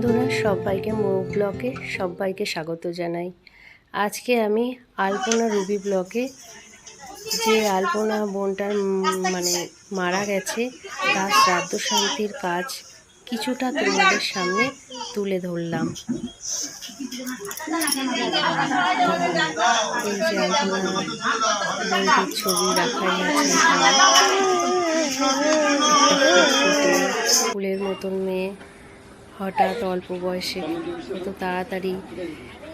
বন্ধুরা, সবাইকে মৌ ব্লকে সবাইকে স্বাগত জানাই। আজকে আমি আলপনা রুবি ব্লকে যে আলপনা বোনটার মানে মারা গেছে, তার শ্রাদ্ধ শান্তির কাজ কিছুটা তোমাদের সামনে তুলে ধরলাম। এই যে আলপনা ছবি রাখা আছে। ফুলের মতন মেয়ে। হঠাৎ অল্প বয়সে এত তাড়াতাড়ি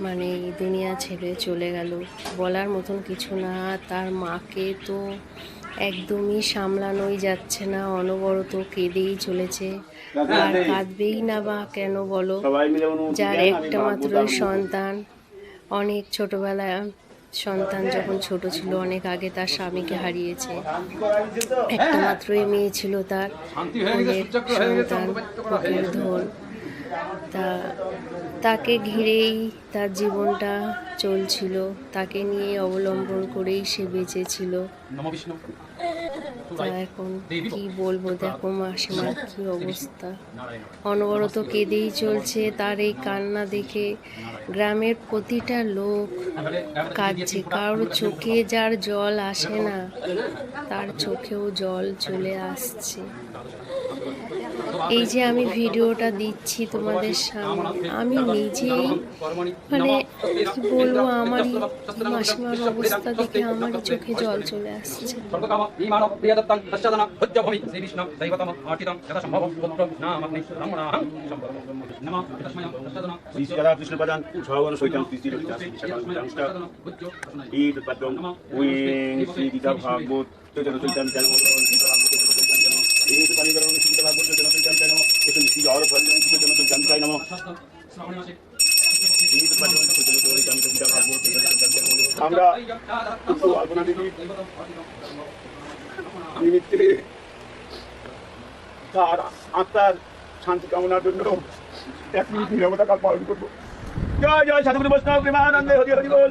মানে দুনিয়া ছেড়ে চলে গেল। বলার মতন কিছু না তার মাকে তো একদমই সামলানোই যাচ্ছে না অনবরত কেঁদেই চলেছে। আর কাঁদবেই না বা কেন বলো? যার একটা মাত্র সন্তান। অনেক ছোটবেলায় সন্তান যখন ছোট ছিল, অনেক আগে তার স্বামীকে হারিয়েছে। একটা মাত্রই মেয়ে ছিল তার। সন্তান ধন তা তাকে ঘিরেই তার জীবনটা চলছিল। তাকে নিয়ে অবলম্বন করেই সে বেঁচেছিল। তা এখন কি বলব? দেখো মাসিমার কি অবস্থা। অনবরত কেঁদেই চলছে। তার এই কান্না দেখে গ্রামের প্রতিটা লোক কাঁদছে। কারোর চোখে যার জল আসে না, তার চোখেও জল চলে আসছে। এই যে আমি ভিডিওটা দিচ্ছি তোমাদের সামনে আমি নিজেই মানে কি বলব আমারই মাসিমার অবস্থা দেখে আমারই চোখে জল চলে আসছে ভাগবত চৈতন্য চৈতন্য పంచాంతాయ నమ ఇతను శ్రీ আমরা নিমিত্তে তার আত্মার শান্তি কামনার জন্য এক মিনিট নিরবতা কাল পালন করব জয় জয় সাধু বৈষ্ণব প্রেমানন্দে হরি হরি বল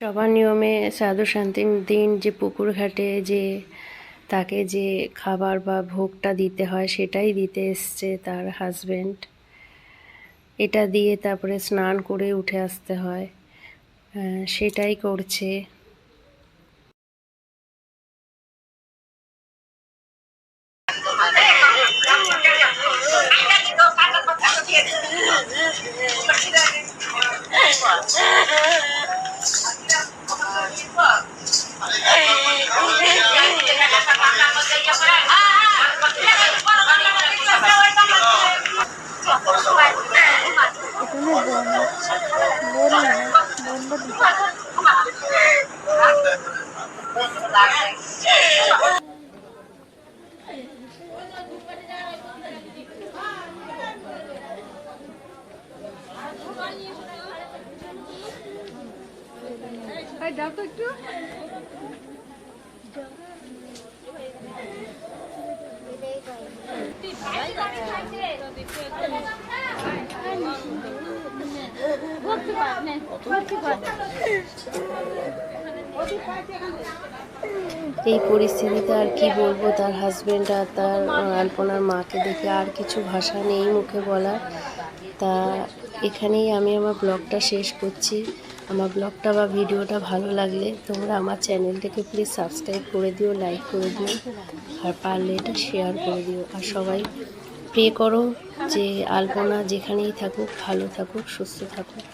সবার নিয়মে সাধু শান্তির দিন যে পুকুর ঘাটে যে তাকে যে খাবার বা ভোগটা দিতে হয় সেটাই দিতে এসছে তার হাজব্যান্ড এটা দিয়ে তারপরে স্নান করে উঠে আসতে হয়। সেটাই করছে। Imagínate. Dab tak tu. What about? এই পরিস্থিতিতে আর কি বলব, তার হাজবেন্ড আর তার আলপনার মাকে দেখে আর কিছু ভাষা নেই মুখে বলার। তা এখানেই আমি আমার ব্লগটা শেষ করছি। আমার ব্লগটা বা ভিডিওটা ভালো লাগলে তোমরা আমার চ্যানেলটাকে প্লিজ সাবস্ক্রাইব করে দিও লাইক করে দিও, আর পারলে এটা শেয়ার করে দিও। আর সবাই প্রে করো যে আলপনা যেখানেই থাকুক, ভালো থাকুক, সুস্থ থাকুক।